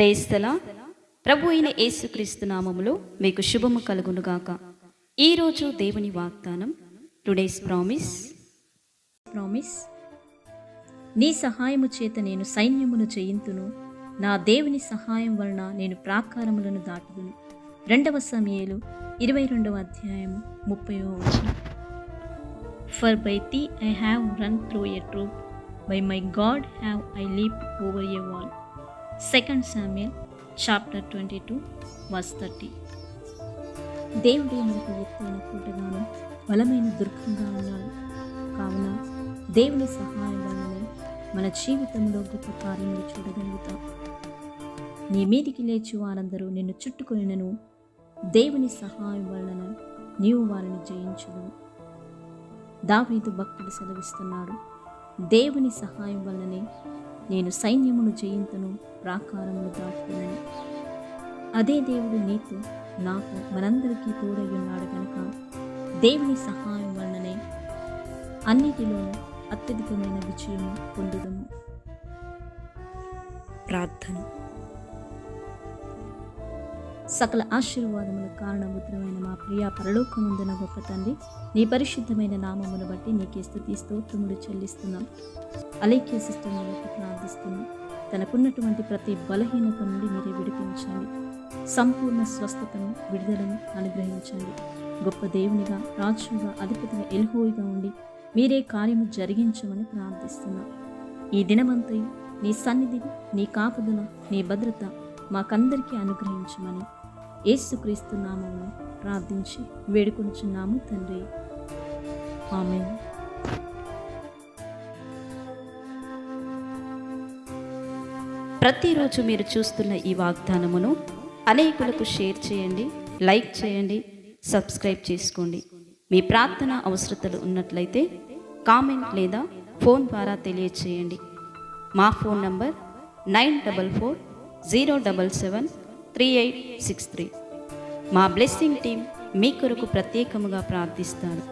ప్రేస్తలా ప్రభు అయిన యేసుక్రీస్తు నామములో మీకు శుభము కలుగునుగాక. ఈరోజు దేవుని వాగ్దానం టుడేస్ ప్రామిస్. ప్రామిస్. నీ సహాయము చేత నేను సైన్యమును జయింతును నా దేవుని సహాయం వలన నేను ప్రాకారములను దాటుదును. రెండవ సమయలు ఇరవై రెండవ అధ్యాయము ముప్పై వచనం. For by thee I have run through a troop by my God have I leap over a wall second Samuel chapter twenty two verse thirty దేవుడు మనకు ఎత్తైన కోటగాను బలమైన దుర్గంగా ఉన్నాడు. కావున దేవుని సహాయం వల్లనే మన జీవితంలో గొప్ప కార్యములు చూడగలుగుతాం. నీ మీదికి లేచి వారందరూ నిన్ను చుట్టుకొనినను. దేవుని సహాయం వలన నీవు వారిని జయించును దావీదు భక్తుడు సెలవిస్తున్నాడు దేవుని సహాయం వల్లనే నేను సైన్యమును జయింతను. ప్రాకారమును దాటుతున్నాను అదే దేవుడు నీకు నాకు మనందరికీ తోడై ఉన్నాడు కనుక దేవుని సహాయం వలననే అన్నిటిలోనూ అత్యధికమైన విజయం పొందుదము. ప్రార్థన. సకల ఆశీర్వాదముల కారణభూతమైన మా ప్రియ పరలోకముందున గొప్ప తండ్రి నీ పరిశుద్ధమైన నామమును బట్టి నీకే స్థుతి స్తోత్రములు చెల్లిస్తున్నాం. అలైక్య సిస్టమ్ని ప్రార్థిస్తున్నాం. తనకున్నటువంటి ప్రతి బలహీనత నుండి మీరే విడిపించండి. సంపూర్ణ స్వస్థతను విడుదలను అనుగ్రహించండి. గొప్ప దేవునిగా రాజుగా అధిపతిగా ఎల్హోయిగా ఉండి మీరే కార్యము జరిగించమని ప్రార్థిస్తున్నాం. ఈ దినమంతయు నీ సన్నిధిని నీ కాపుదల నీ భద్రత మాకందరికీ అనుగ్రహించమని యేసుక్రీస్తు నామమును ప్రార్థించి వేడుకొనుచున్నాము తండ్రి. ఆమె ప్రతిరోజు మీరు చూస్తున్న ఈ వాగ్దానమును అనేకులకు షేర్ చేయండి లైక్ చేయండి సబ్స్క్రైబ్ చేసుకోండి. మీ ప్రార్థన అవసరతలు ఉన్నట్లయితే కామెంట్ లేదా ఫోన్ ద్వారా తెలియచేయండి. మా phone number nine double four zero double seven three eight six three. మా బ్లెస్సింగ్ టీం మీ కొరకు ప్రత్యేకముగా ప్రార్థిస్తాను.